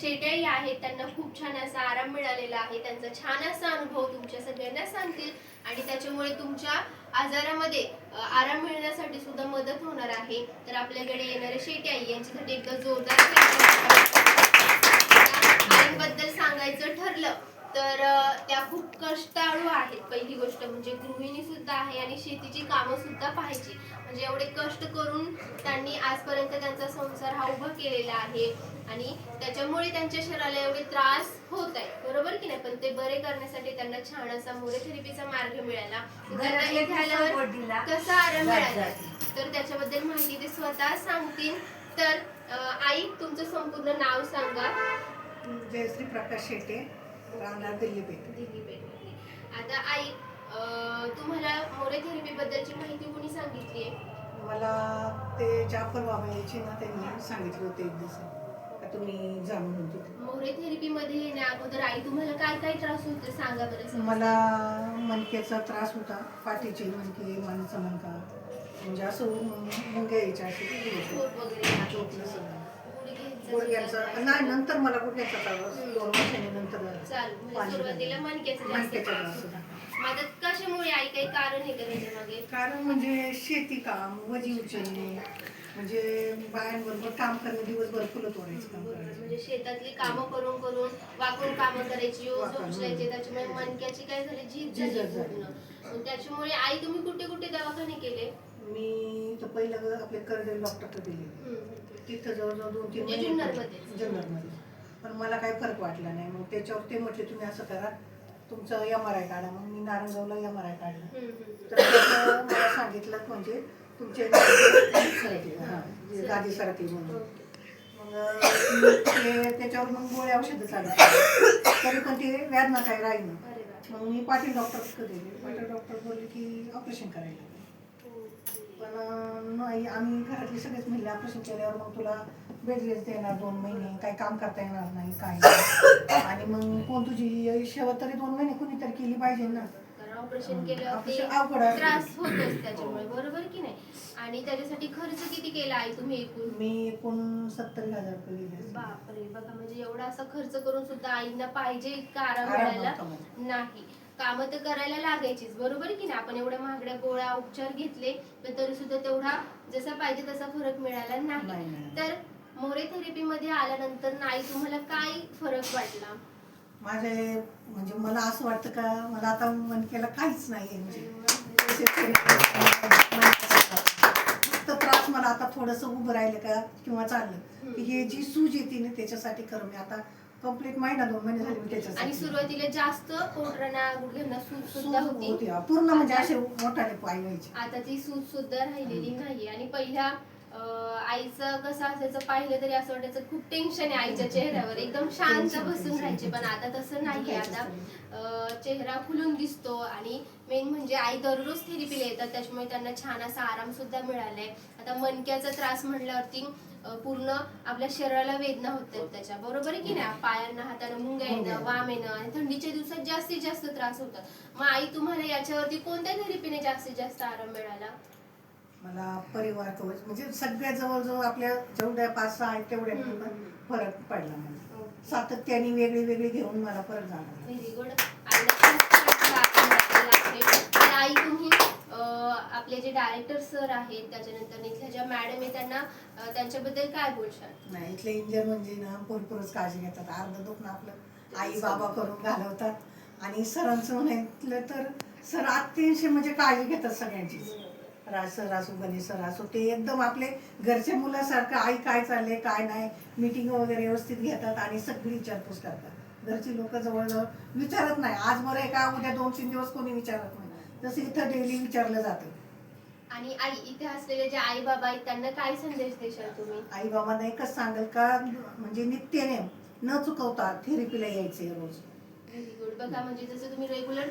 शेट्याही आहेत त्यांना खूप छान असा आराम मिळालेला आहे त्यांचा छान असा अनुभव तुमच्या सगळ्यांना सांगतील आणि त्याच्यामुळे तुमच्या आजारामध्ये आराम मिळण्यासाठी सुद्धा मदत होणार आहे. तर आपल्याकडे येणारे शेट्याई यांच्यासाठी एकदा जोरदार आईंबद्दल तर त्या खूप कष्टाळू आहेत पहिली गोष्ट म्हणजे गृहिणी सुद्धा आहे आणि शेतीची कामं सुद्धा पाहायची. म्हणजे एवढे कष्ट करून त्यांनी आजपर्यंत त्यांचा संसार हा उभा केलेला आहे आणि त्याच्यामुळे त्यांच्या शरीराला एवढे त्रास होत आहे बरोबर की नाही? पण ते बरे करण्यासाठी त्यांना छान असा मोरेथेरपीचा मार्ग मिळाला. त्यांना कसा आराम मिळाला? तर त्याच्याबद्दल माहिती ते स्वतः सांगतील. तर आई तुमचं संपूर्ण नाव सांगा. जयश्री प्रकाश शेटे. राहणार दिल्ली पेठ दिल्ली पेठमध्ये आता आई अ, तुम्हाला मोरेथेरपी बद्दलची माहिती कोणी सांगितली आहे? मला ते जाफर बाबा यायचे ना त्यांनी सांगितलं होतं एक दिवस. का तुम्ही जा म्हणून तिथे. मोरेथेरपी मध्ये येण्या अगोदर आई तुम्हाला काय काय त्रास होते सांगा बरं. मला मणक्याचा त्रास होता पाठीचे मणके मानेचा मणका. म्हणजे असं मुंग्या यायच्या असे झोप वगैरे झोपलं सगळं. गुडघ्यांचा गुडघ्यांचा सुद्धा नाही. नंतर मला गुडघ्याचा त्रास दोन वर्षांनी नंतर चालू म्हणजे सुरुवातीला मणक्याचा जास्त त्रास होता कशामुळे आई काही कारण आहे का त्याच्यामागे? कारण म्हणजे शेती काम वजी उचलणे म्हणजे बायांबरोबर काम करणे दिवसभर काम बरोबर. करायचं म्हणजे शेतातली कामं करून करून वाकून कामं करायची ओझ वाकून, उचलायचे त्याच्यामुळे मणक्याची काय झाली? झीज झाली झीज झाली. पूर्ण. मग त्याच्यामुळे आई तुम्ही कुठे कुठे दवाखाने केले? मी तर पहिलं आपले कर्जल डॉक्टरकडे गेले. हम्म. तिथं जवळजवळ दोन तीन म्हणजे जुन्नरमध्ये? जुन्नरमध्ये. पण मला काही फरक वाटला नाही. मग त्याच्यावर ते म्हटले तुम्ही असं करा. तुमचं एम आर आय काढा. मग मी नारायणगावला एम आर आय काढला. तर त्याचं मला सांगितलं म्हणजे तुमचे गादी सरकली हां म्हणून. मग ते त्याच्यावर मग गोळ्या औषधं चालू. तरी पण ते व्याजना काही राहील. मग मी पाटील डॉक्टरकडे गेले. पाटील डॉक्टर बोलले की ऑपरेशन करायला. नाही आम्ही घरातले सगळेच म्हणले ऑपरेशन केल्यावर मग तुला बेड रेस्ट देणार दोन महिने काही काम करता येणार नाही काय नाही. आणि मग कोण तुझी सेवा तरी दोन महिने कुणीतरी केली पाहिजे ना कारण ऑपरेशन. केल्यावर ते ऑपरेशन अवघड आहे. त्रास होतोच त्याच्यामुळे बरोबर की नाही आणि त्याच्यासाठी खर्च किती केला आई तुम्ही एकूण मी एकूण सत्तर हजार रुपये दिले बापरे बघा म्हणजे एवढा असा खर्च करून सुद्धा आईंना पाहिजे इतका आराम नव्हता मला. नाही कामं तर करायला लागायचीच. बरोबर की नाही? आपण एवढ्या महागड्या गोळ्या उपचार घेतले पण तरी सुद्धा तेवढा जसा पाहिजे तसा फरक मिळाला नाही. तर मोरे थेरपी मध्ये आल्यानंतर नाही तुम्हाला काय फरक वाटला? माझे म्हणजे मला असं वाटतं का मला आता मनकेला काहीच नाही म्हणजे. फक्त त्रास मला आता थोडस उभं राहिलं का किंवा चाललं. हे जी सूज येते ना त्याच्यासाठी खरं मी आता कंप्लीट महिना दोन महिने झाले मी आणि त्याच्यासाठी सुरुवातीला जास्त पोटरांना गुडघ्यांना सूज सूज सुद्धा होती. होती हा. पूर्ण म्हणजे असे मोठाले पाय व्हायचे. आता ती सूज सुद्धा राहिलेली नाही आणि पहिल्या आईचं कसं असायचं पाहिलं तरी असं वाटायचं खूप टेन्शन आहे आईच्या चेहऱ्यावर. एकदम शांत बसून. राहायचे पण आता तसं नाही आता चेहरा खुलून दिसतो आणि मेन म्हणजे आई दररोज थेरपीला येतात त्याच्यामुळे त्यांना छान असा आराम सुद्धा मिळालाय. आता मणक्याचा त्रास म्हणल्यावरती पूर्ण आपल्या शरीराला वेदना होतात त्याच्या. बरोबर आहे की नाही? पायांना हाताने मुंग्या येणं. वाम येणं आणि थंडीच्या दिवसात जास्तीत जास्त त्रास होतात. मग आई तुम्हाला याच्यावरती कोणत्या थेरपीने जास्तीत जास्त आराम मिळाला? मला परिवार कवच म्हणजे सगळ्या जवळजवळ आपल्या जेवढ्या पाच सहा आहेत तेवढ्या फरक पडला मला. सातत्याने वेगळी वेगळी घेऊन मला व्हेरी गुड तर आई तुम्ही आपले जे डायरेक्टर सर आहेत त्याच्यानंतर इथल्या ज्या मॅडम आहेत त्यांना त्यांच्याबद्दल काय बोलशाल? नाही इथले इंजर म्हणजे ना भरपूरच काळजी घेतात. अर्ध दुखणं आपलं. आई बाबा करून घालवतात. आणि सरांचं म्हणायचं तर सर अतिशय म्हणजे काळजी घेतात सगळ्यांची सर असो गणेश सर असो ते एकदम आपले घरच्या मुलासारखं आई काय चाललंय काय नाही मिटिंग वगैरे व्यवस्थित घेतात आणि सगळी विचारपूस करतात. घरची लोक जवळजवळ विचारत नाही. आज बरं आहे का? उद्या दोन तीन दिवस कोणी विचारत नाही. तसं इथं डेली विचारलं जातं. आणि आई इथे असलेले जे आई बाबा आहेत त्यांना काय संदेश देशाल तुम्ही? आई बाबांना एकच सांगेल का? म्हणजे नित्यनेम न चुकवता थेरपीला यायचे रोज. व्हेरी गुड बघा म्हणजे जसं तुम्ही रेग्युलर